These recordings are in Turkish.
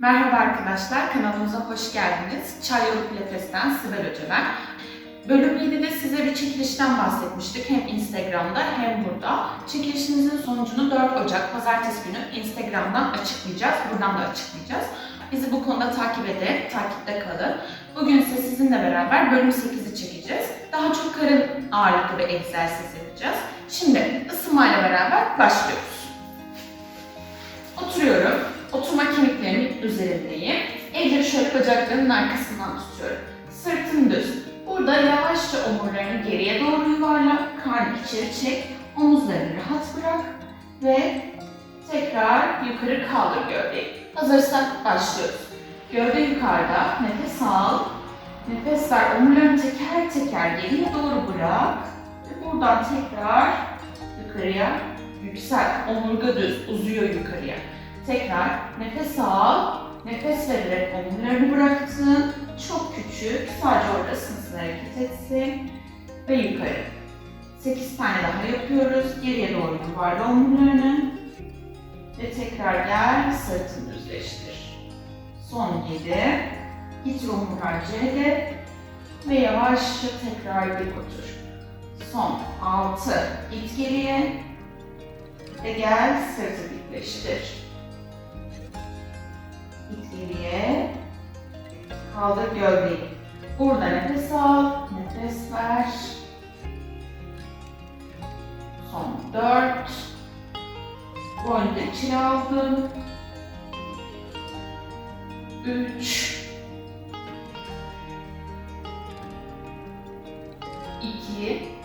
Merhaba arkadaşlar, kanalımıza hoş geldiniz. Çay Yolu Pilates'ten Sibel Hoca. Bölüm 7'de size bir çekilişten bahsetmiştik. Hem Instagram'da hem burada. Çekilişimizin sonucunu 4 Ocak Pazartesi günü Instagram'dan açıklayacağız. Buradan da açıklayacağız. Bizi bu konuda takip ederek takipte kalın. Bugün ise sizinle beraber bölüm 8'i çekeceğiz. Daha çok karın ağırlıklı bir egzersiz yapacağız. Şimdi ısınmayla beraber başlıyoruz. Oturuyorum. Oturma kemiklerimin üzerindeyim. Elleri şöyle bacaklarımın arkasından tutuyorum. Sırtım düz. Burada yavaşça omurlarını geriye doğru yuvarla. Karnı içeri çek. Omuzlarını rahat bırak. Ve tekrar yukarı kaldır gövdeyi. Hazırsak başlıyoruz. Gövde yukarıda. Nefes al. Nefes ver. Omurlarını teker teker geriye doğru bırak. Ve buradan tekrar yukarıya yüksel. Omurga düz. Uzuyor yukarıya. Tekrar nefes al. Nefes vererek omurlarını bıraktın. Çok küçük. Sadece orada sınırsız hareket etsin. Ve yukarı. 8 tane daha yapıyoruz. Geriye doğru yuvarla omurlarını. Ve tekrar gel. Sırtını düzleştir. Son 7. Git omurlar C'de. Ve yavaşça tekrar dik otur. Son 6. Git geriye. Ve gel sırtı dikleştir. Git geriye. Kaldır gövdeyi. Burada nefes al, nefes ver. Son dört. Boynu da içine aldım. Üç. İki.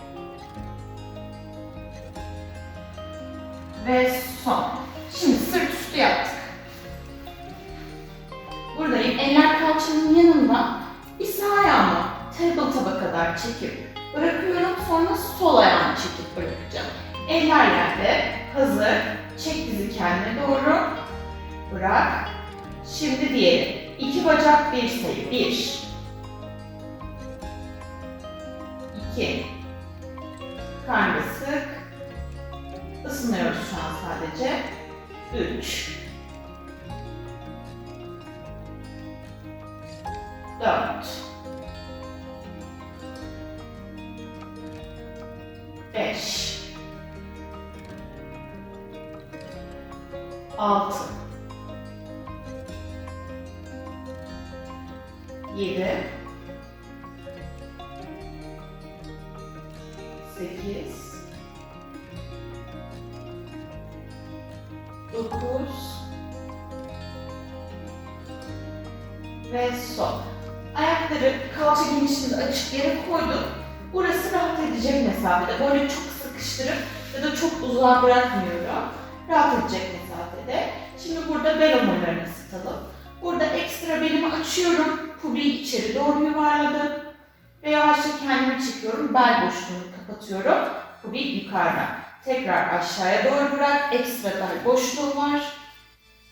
2. Karnı sık. Isınıyoruz şu an sadece. 3. Dokuz. Ve son. Ayakları kalça genişliğinde açık yere koydum. Burası rahat edecek mesafede. Böyle çok sıkıştırıp ya da çok uzağa bırakmıyorum. Rahat edecek mesafede. Şimdi burada bel omurlarını ısıtalım. Burada ekstra belimi açıyorum. Pubiyi içeri doğru yuvarladım. Ve yavaşça kendimi çekiyorum. Bel boşluğunu kapatıyorum. Pubi yukarıda. Tekrar aşağıya doğru bırak. Ekstra bel boşluğu var.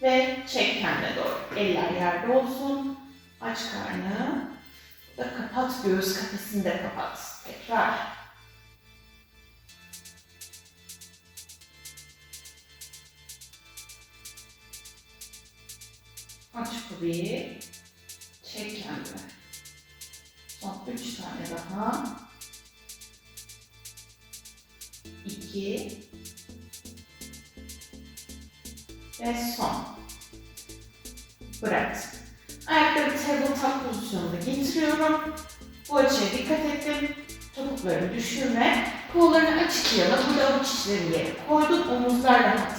Ve çek kendine doğru. Eller yerde olsun. Aç karnı. Da kapat göğüs kafesini de kapat. Tekrar. Aç kubiyi. Çek kendini. Son üç tane daha. İki. Ve son. Bırak. Ayakları tabletop pozisyonuna getiriyorum. Bu açıya dikkat ettim. Topuklarını düşürme. Kollarını açık yana, burada avuç içleri yere koydun. Omuzlar rahat.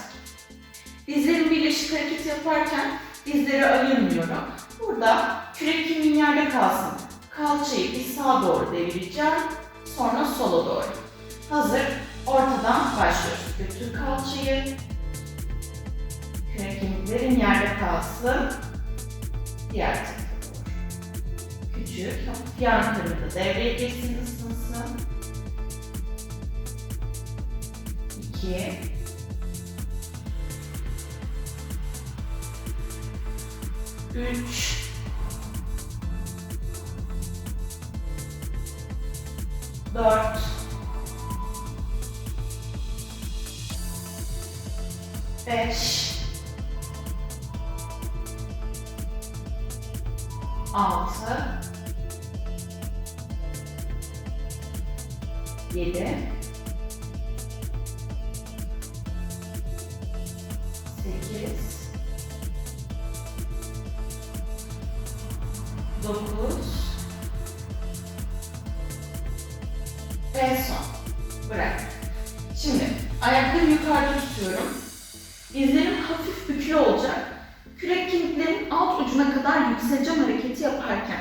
Dizlerin birleşik hareket yaparken dizleri ayırmıyorum. Burada kürek kemiğin yerde kalsın. Kalçayı bir sağa doğru devireceğim. Sonra sola doğru. Hazır. Ortadan başlıyoruz. Götür kalçayı. Kürek kemiklerin yerde kalsın. Diğer tarafa doğru. Küçük, yan tarafı devreye girsin, ısınsın. İki. Üç. Dört. Beş. altı, yedi, sekiz, dokuz ve son. Bırak. Şimdi ayakları yukarıda tutuyorum. Dizlerim hafif bükülü olacak. Kürek kemiklerin alt ucuna kadar yükseleceğim hareketi yaparken.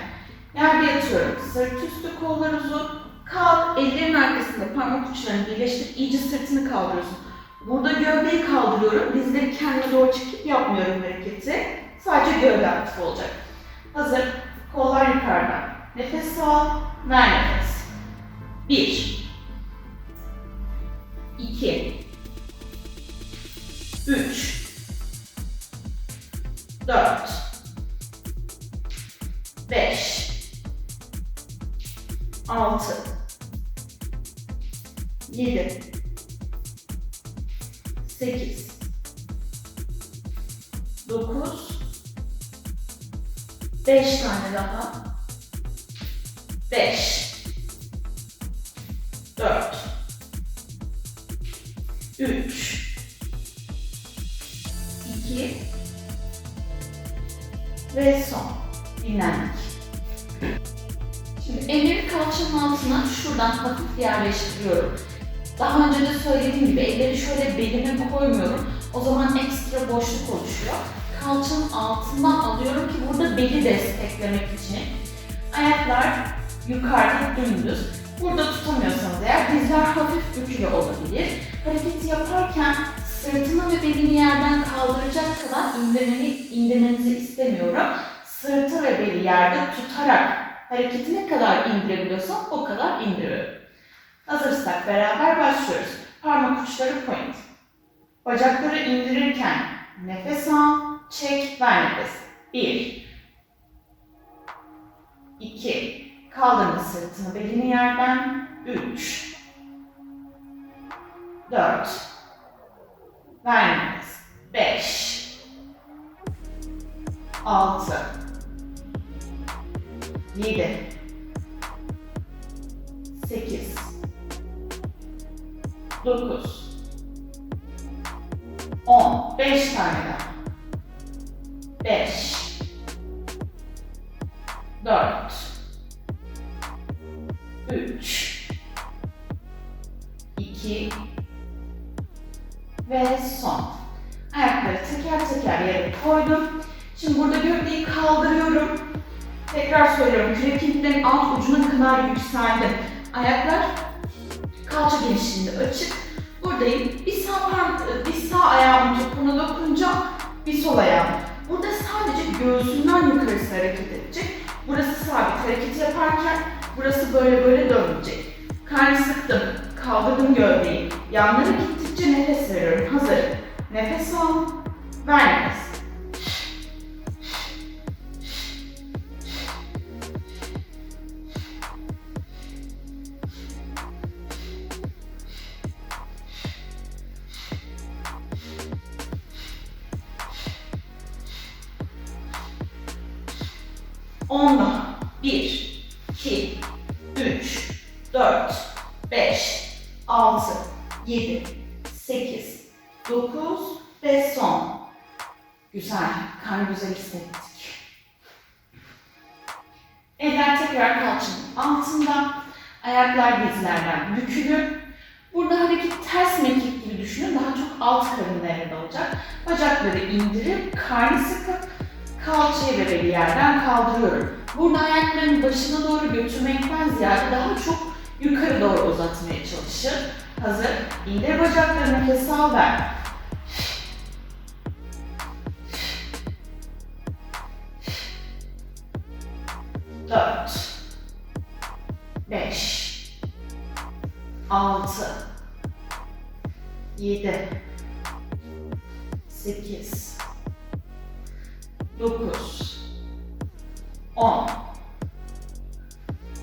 Yerde yatıyorum. Sırt üstü kollar uzun. Kalk. Ellerin arkasında parmak uçlarını birleştir. İyice sırtını kaldırıyorsun. Burada gövdeyi kaldırıyorum. Dizleri kendime doğru çekip yapmıyorum hareketi. Sadece gövde aktif olacak. Hazır. Kollar yukarıda. Nefes al. Ver nefes. Bir. İki. 3 4 5 6 7 Dinlendik. Şimdi elleri kalçanın altına şuradan hafif yerleştiriyorum. Daha önce de söylediğim gibi elleri şöyle belime koymuyorum. O zaman ekstra boşluk oluşuyor. Kalçanın altından alıyorum ki burada beli desteklemek için. Ayaklar yukarıda dümdüz. Burada tutamıyorsanız eğer dizler hafif bükülü olabilir. Hareketi yaparken sırtını ve belini yerden kaldıracak kadar indirmeni, indirmenizi istemiyorum. Sırtı ve beli yerde tutarak hareketi ne kadar indirebiliyorsam o kadar indiriyorum. Hazırsak beraber başlıyoruz. Parmak uçları point. Bacakları indirirken nefes al, çek, ver nefes. Bir. İki. Kaldırma sırtını, belini yerden. Üç. Dört. Ver nefes. Beş. Altı. Yedi. Sekiz. Dokuz. On. Beş tane daha. Beş. Dört. Üç. İki. Ve son. Ayakları teker teker yere koydum. Şimdi burada gövdeyi kaldırıyorum. Tekrar söylüyorum. Kemiklerin alt ucuna kadar yükseldim. Ayaklar kalça genişliğinde açık. Buradayım. Bir sağ bir sağ ayağımın topuna dokunacağım. Bir sol ayağım. Burada sadece göğsünden yukarısı hareket edecek. Burası sabit. Hareketi yaparken burası böyle böyle dönmeyecek. Karnı sıktım. Kaldırdım gövdeyi. Yanlara gittikçe nefes veriyorum. Hazır. Nefes al. Ver nefes. Ve son. Güzel. Karnı güzel hissettik. Eller tekrar kalçanın altında. Ayaklar dizlerden bükülü. Burada hareket ters mekik gibi düşünün. Daha çok alt karın nerede olacak. Bacakları indirip karnı sıkıp kalçayı ve beli yerden kaldırıyorum. Burada ayaklarını başına doğru götürmekten ziyade daha çok yukarı doğru uzatmaya çalışın. Hazır. İndir bacaklarını nefes al ver. Dört. Beş. Altı. Yedi. Sekiz. 9 10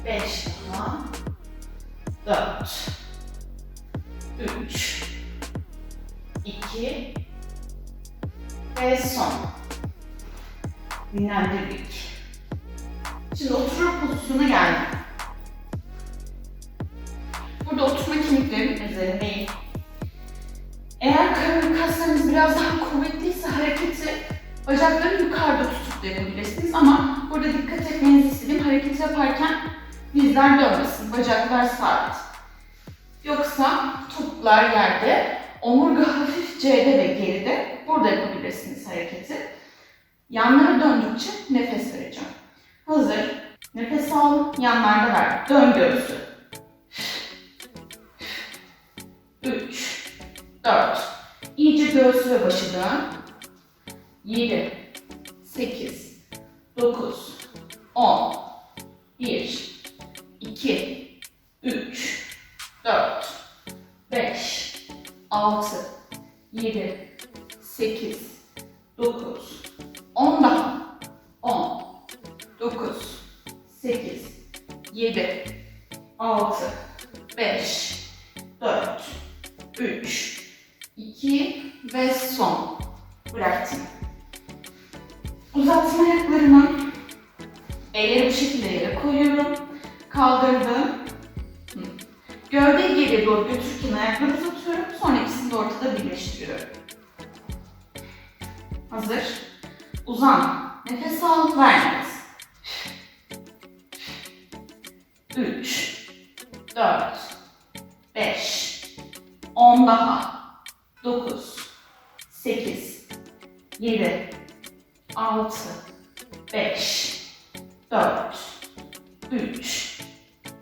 5 daha 4 3 2 ve son dinlendirdik Şimdi oturur pozisyona geldim. Burada oturma kemiklerimin üzerindeyim. Eğer karın kaslarınız biraz daha kuvvetliyse hareketi bacakları yukarıda tutup da yapabilirsiniz ama burada dikkat etmenizi istediğim hareketi yaparken dizler dönmesin, bacaklar sabit. Yoksa topuklar yerde, omurga hafif C'de ve geride. Burada yapabilirsiniz hareketi. Yanlara döndükçe nefes vereceğim. Hazır. Nefes al, yanlarda ver. Dön göğsü. 3, 4. İyice göğsü ve başı dön. 7, 8, 9, 10, 1, Gövdeyi geriye doğru götürürken ayakları uzatıyorum. Sonra ikisini de ortada birleştiriyorum. Hazır. Uzan. Nefes al, ver nefes. 3, 4, 5, 10 daha. 9, 8, 7, 6, 5, 4, 3,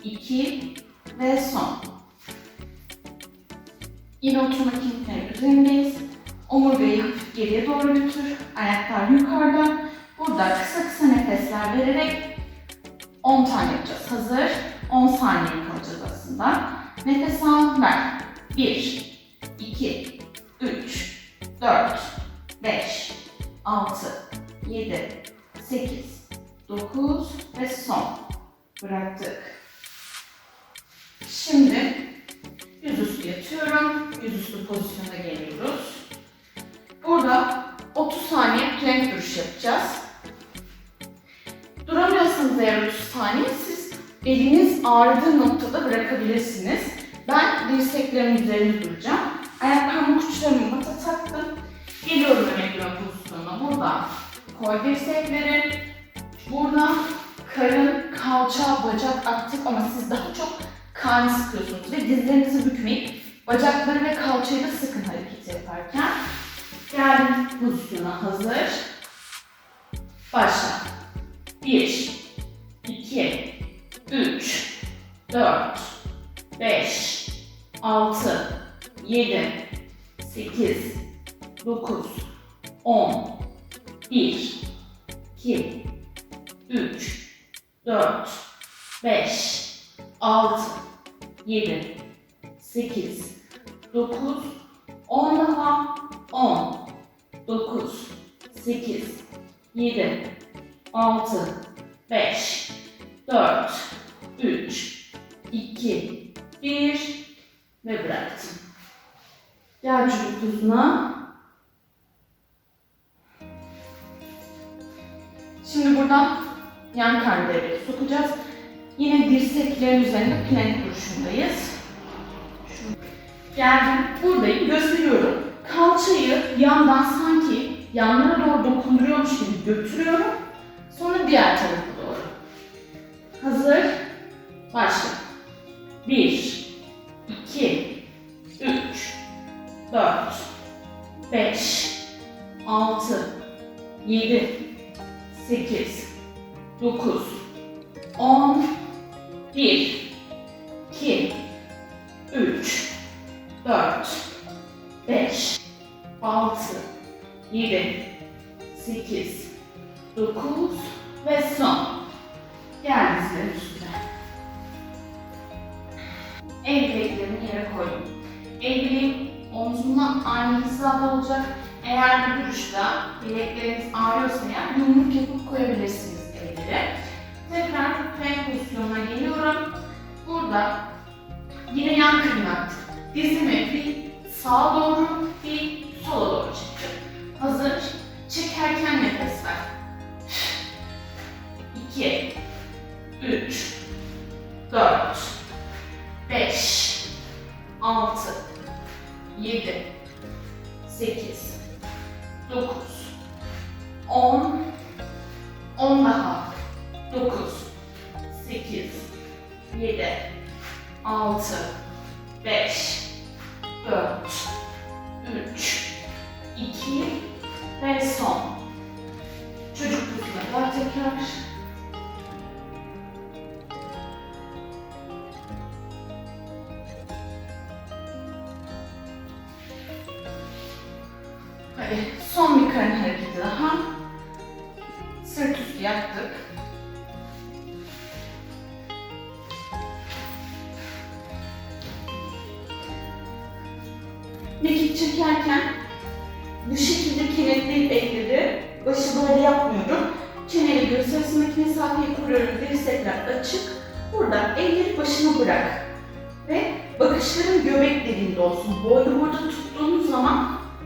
2 ve son. Yine oturma kemikleri üzerindeyiz. Omurgayı hafif geriye doğru götür. Ayaklar yukarıda. Burada kısa kısa nefesler vererek 10 tane yapacağız. Hazır. 10 saniye kalacağız aslında. Nefes al, ver. 1, 2, 3, 4, 5, 6, 7, 8, 9 ve son. Bıraktık. Şimdi yüzüstü yatıyorum. Yüzüstü pozisyona geliyoruz. Burada 30 saniye plank duruş yapacağız. Duramıyorsanız eğer 30 saniye siz eliniz ağrıdığı noktada bırakabilirsiniz. Ben dirseklerimin üzerinde duracağım. Ayak parmak uçlarımı mata taktım. Geliyorum emekleme pozisyonuna. Burada koy dirsekleri. Burada karın, kalça, bacak aktif ama siz daha çok karnı sıkıyorsunuz ve dizlerinizi bükmeyip bacakları ve kalçayı da sıkın hareketi yaparken. Geldim pozisyona hazır. Başla. 1, 2, 3, 4, 5, 6, 7, 8, 9, 10, 1, 2, 3, 4, 5, 6, 7, 8, 9, 10 daha, 10, 9, 8, 7, 6, 5, 4, 3, 2, 1 ve bıraktım. Gel çocuk tuzuna. Şimdi buradan yan devreye sokacağız. Yine dirseklerin üzerinde plank duruşundayız. Şu- Geldim, buradayım, gösteriyorum. Kalçayı yandan sanki yanlara doğru dokunduruyormuş gibi götürüyorum. Sonra diğer tarafa doğru. Hazır, başla. 1, 2, 3, 4, 5, 6, 7, 8, 9, 10, 1, 2, 3, 4, 5, 6, 7, 8, 9 ve son. Gel dizlerin üstüne. El bileklerini yere koydum. El bileğim omzumla aynı hizada olacak. Eğer bu duruşta bilekleriniz ağrıyorsa eğer yumruk yapıp koyabilirsiniz elleri. Tekrar plank pozisyonuna geliyorum. Burada yine yan kırnak. Dizimi bir sağa doğru bir sola doğru çekeceğim. Hazır. Hadi son bir karın hareketi daha.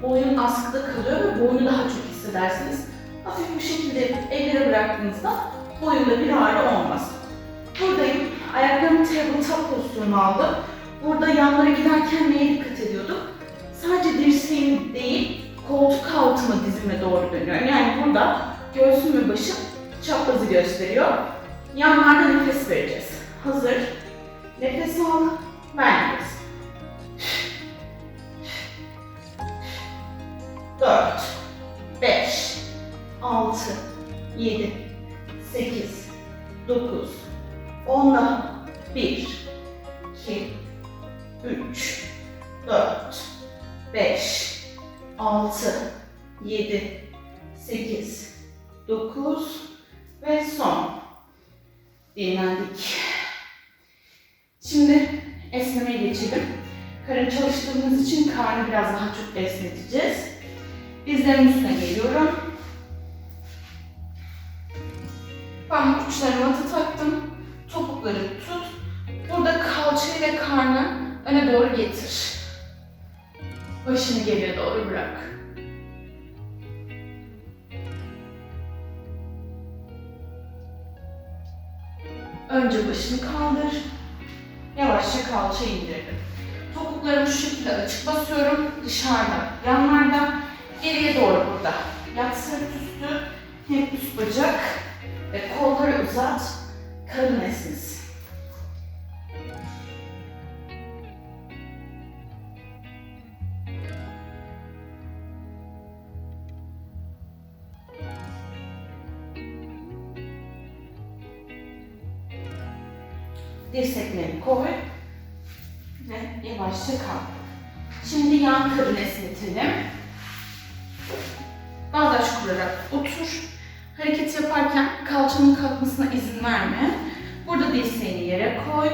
Boyun askıda kalıyor ve boynu daha çok hissedersiniz. Hafif bu şekilde elleri bıraktığınızda boyunda bir ağrı olmaz. Buradayım. Ayaklarımı tabletop pozisyonuna aldım. Burada yanlara giderken neye dikkat ediyorduk? Sadece dirseğim değil, koltuk altıma dizime doğru dönüyorum. Yani burada göğsüm ve başım çaprazı gösteriyor. Yanlarda nefes vereceğiz. Hazır. Nefes al, ver nefes. 4, 5, 6, 7, 8, 9, 10 daha. 1, 2, 3, 4, 5, 6, 7, 8, 9 ve son. Dinlendik. Şimdi esnemeye geçelim. Karın çalıştığımız için karnı biraz daha çok esneteceğiz. Dizlerimin üstüne geliyorum. Parmak uçlarıma taktım. Topukları tut. Burada kalçayı ve karnı öne doğru getir. Başını geriye doğru bırak. Önce başını kaldır. Yavaşça kalça indirdim. Topuklarımı şu şekilde açık basıyorum. Dışarıda, yanlarda, geriye doğru burada. Yat sırt üstü, hep üst bacak ve kolları uzat. Karın esnesin. Dirseklerini koy ve yavaşça kalk. Şimdi yan karın esnetelim. Bağdaş kurarak otur. Hareket yaparken kalçanın kalkmasına izin verme. Burada dirseğini yere koy.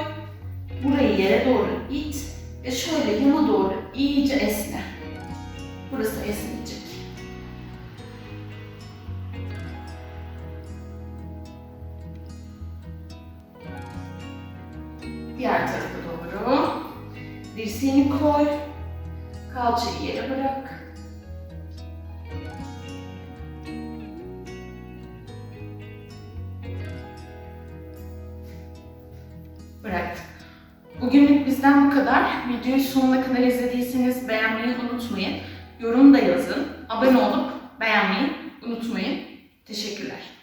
Burayı yere doğru it ve şöyle yana doğru iyice esne. Burası esneyecek. Diğer tarafa doğru. Dirseğini koy. Kalçayı yere bırak. Bizden bu kadar. Videoyu sonuna kadar izlediyseniz beğenmeyi unutmayın. Yorum da yazın. Abone olup beğenmeyi unutmayın. Teşekkürler.